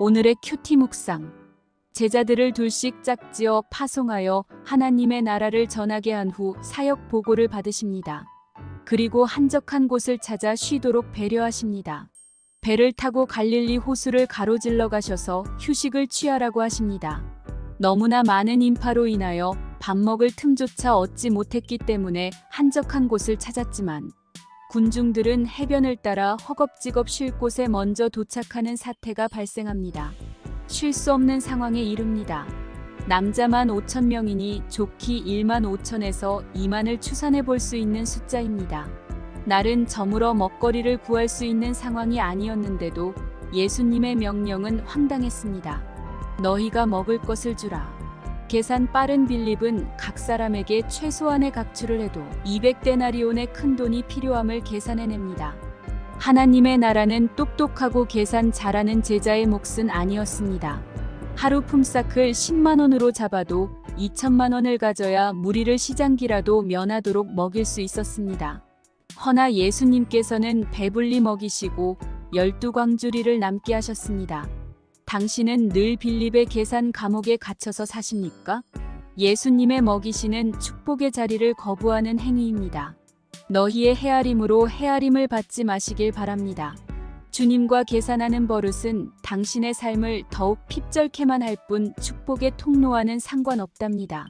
오늘의 큐티 묵상. 제자들을 둘씩 짝지어 파송하여 하나님의 나라를 전하게 한 후 사역 보고를 받으십니다. 그리고 한적한 곳을 찾아 쉬도록 배려하십니다. 배를 타고 갈릴리 호수를 가로질러 가셔서 휴식을 취하라고 하십니다. 너무나 많은 인파로 인하여 밥 먹을 틈조차 얻지 못했기 때문에 한적한 곳을 찾았지만 군중들은 해변을 따라 허겁지겁 쉴 곳에 먼저 도착하는 사태가 발생합니다. 쉴 수 없는 상황에 이릅니다. 남자만 5천 명이니 좋기 1만 5천에서 2만을 추산해 볼 수 있는 숫자입니다. 날은 저물어 먹거리를 구할 수 있는 상황이 아니었는데도 예수님의 명령은 황당했습니다. 너희가 먹을 것을 주라. 계산 빠른 빌립은 각 사람에게 최소한의 각출을 해도 200데나리온의 큰 돈이 필요함을 계산해냅니다. 하나님의 나라는 똑똑하고 계산 잘하는 제자의 몫은 아니었습니다. 하루 품삯을 10만 원으로 잡아도 2천만 원을 가져야 무리를 시장기라도 면하도록 먹일 수 있었습니다. 허나 예수님께서는 배불리 먹이시고 열두 광주리를 남게 하셨습니다. 당신은 늘 빌립의 계산 감옥에 갇혀서 사십니까? 예수님의 먹이시는 축복의 자리를 거부하는 행위입니다. 너희의 헤아림으로 헤아림을 받지 마시길 바랍니다. 주님과 계산하는 버릇은 당신의 삶을 더욱 핍절케만 할 뿐 축복의 통로와는 상관없답니다.